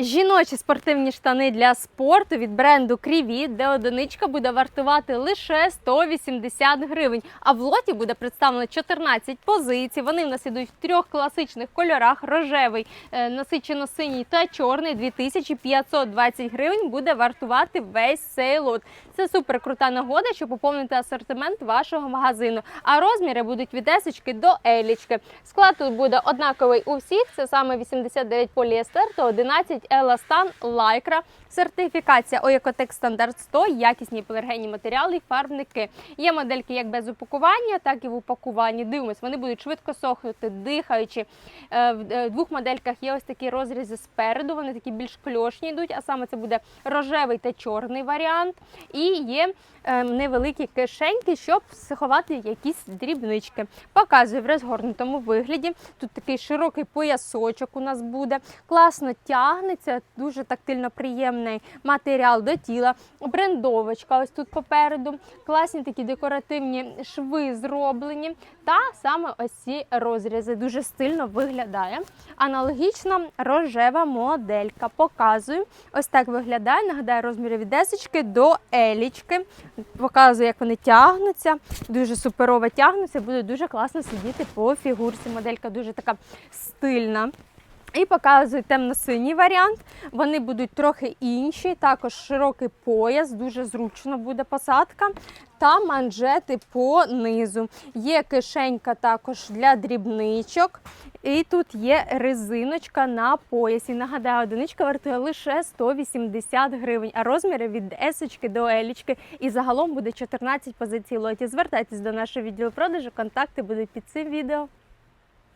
Жіночі спортивні штани для спорту від бренду Кріві, де одиничка буде вартувати лише 180 гривень. А в лоті буде представлено 14 позицій. Вони в нас ідуть в трьох класичних кольорах: рожевий, е, насичено-синій та чорний. 2520 гривень буде вартувати весь цей лот. Це супер крута нагода, щоб поповнити асортимент вашого магазину. А розміри будуть від есочки до елічки. Склад тут буде однаковий у всіх. Це саме 89 поліестер та 11 еластан лайкра. Сертифікація ОЕКОТЕК стандарт 100, якісні полергенні матеріали фарбники. Є модельки як без упакування, так і в упакуванні. Дивимось, вони будуть швидко сохнути, дихаючи. Е, В е, двох модельках є ось такі розрізи спереду, вони такі більш кльошні йдуть, а саме це буде рожевий та чорний варіант. І є е, невеликі кишеньки, щоб сховати якісь дрібнички. Показую в розгорнутому вигляді. Тут такий широкий поясочок у нас буде. Класно тягнеться, дуже тактильно приємний матеріал до тіла. Брендовочка ось тут попереду. Класні такі декоративні шви зроблені. Та саме ось ці розрізи дуже стильно виглядає. Аналогічна рожева моделька. Показую. Ось так виглядає. Нагадаю, розміри від десочки до елічки. Показую, як вони тягнуться. Дуже суперово тягнуться. Буде дуже класно сидіти по фігурці. Моделька дуже така стильна. І показую темно-синій варіант. Вони будуть трохи інші, також широкий пояс, дуже зручно буде посадка. Та манжети по низу. Є кишенька також для дрібничок. І тут є резиночка на поясі. Нагадаю, одиничка вартує лише 180 гривень, а розміри від есочки до елічки. І загалом буде 14 позицій лоті. Звертайтесь до нашого відділу продажу, контакти будуть під цим відео.